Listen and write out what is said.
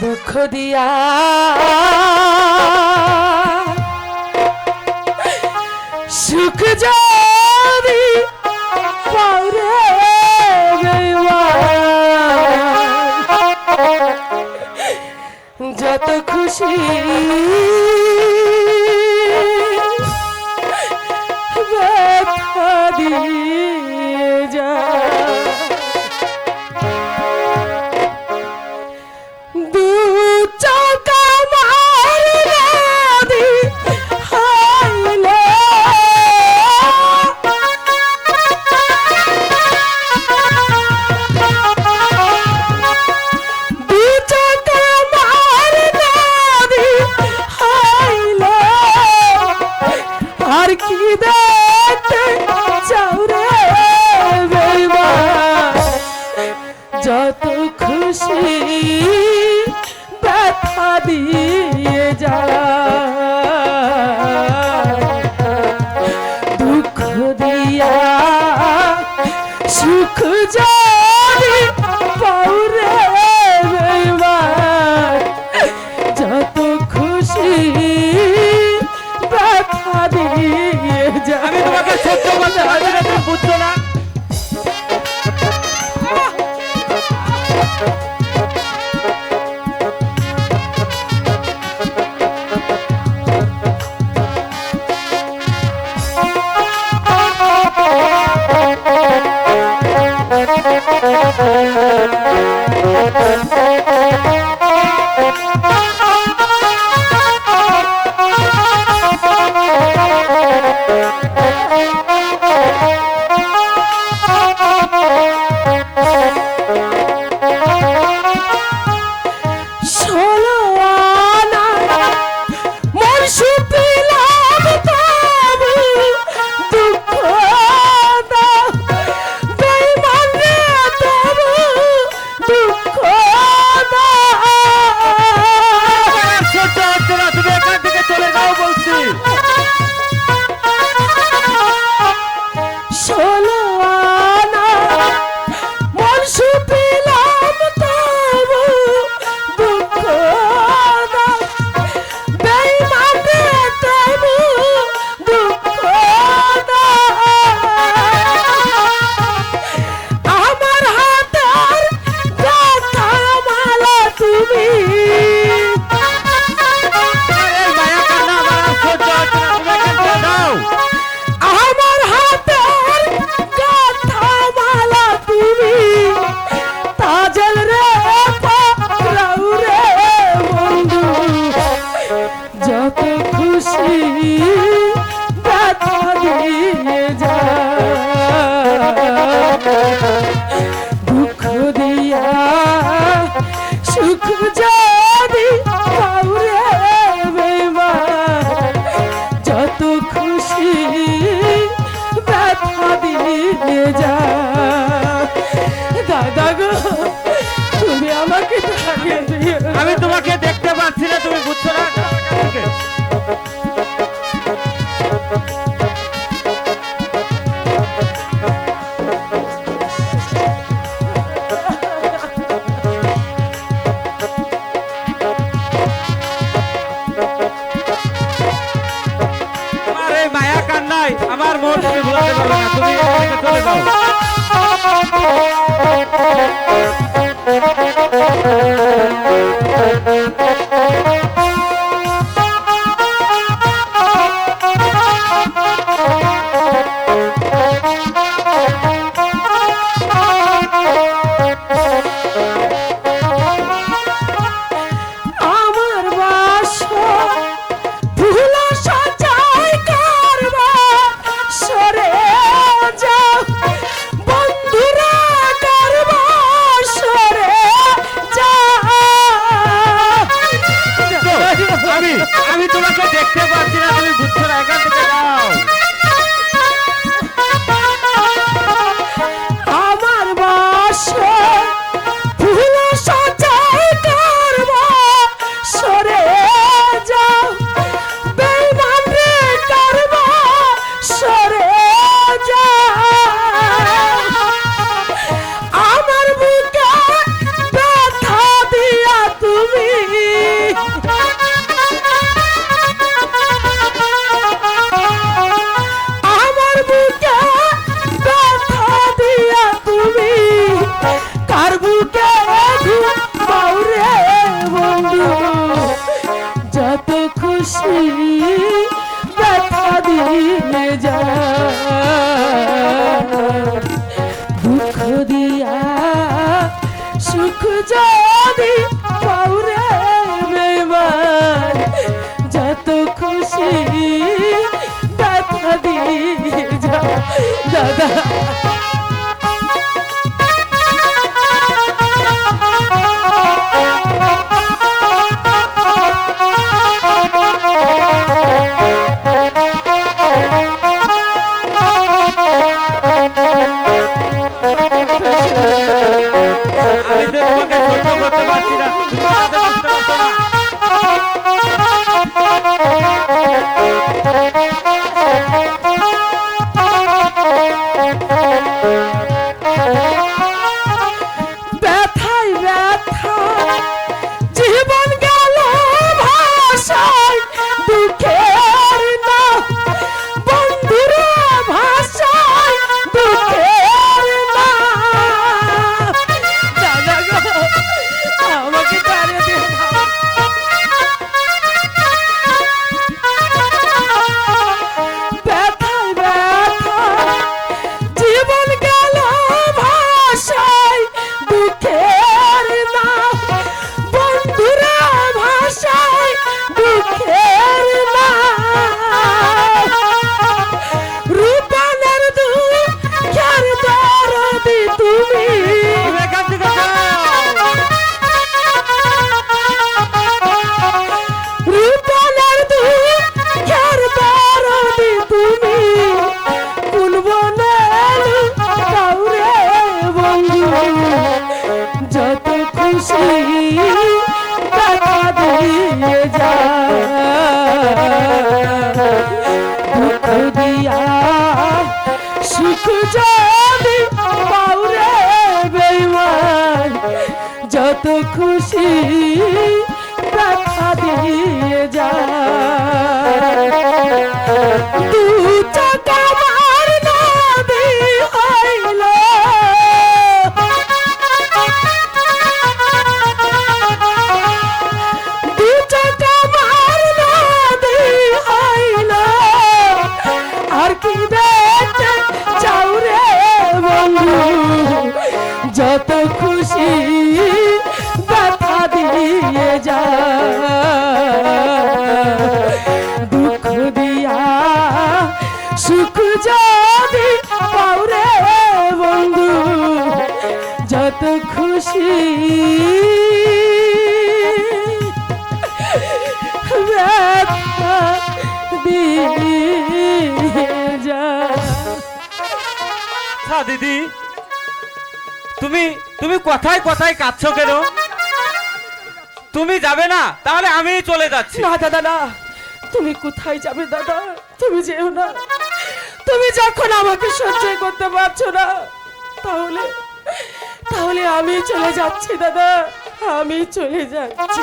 দুঃখ দিয়া। সুখ যদি পারে যত খুশি। দিয়ে যায়। Navidad. Thank you. যাচ্ছি না তুমি বুঝছ না? আমার মন তুমি ভুলাতে পারবে না তুমি চলে যাও। দাদা ব্যথা দিয়ে যা দুঃখ দিয়া সুখ যদি পাও রে বন্ধু, যত খুশি ব্যথা আচ্ছা দিদি, তুমি তুমি কথায় কথায় কাঁদছো কেন? তুমি যাবে না, তাহলে আমি চলে যাচ্ছি। না, দাদা, না। তুমি কোথায় যাবে, দাদা? তুমি যেও না। তুমি যখন আমাকে সহ্য করতে পারছ না, তাহলে তাহলে আমি চলে যাচ্ছি, দাদা। আমি চলে যাচ্ছি।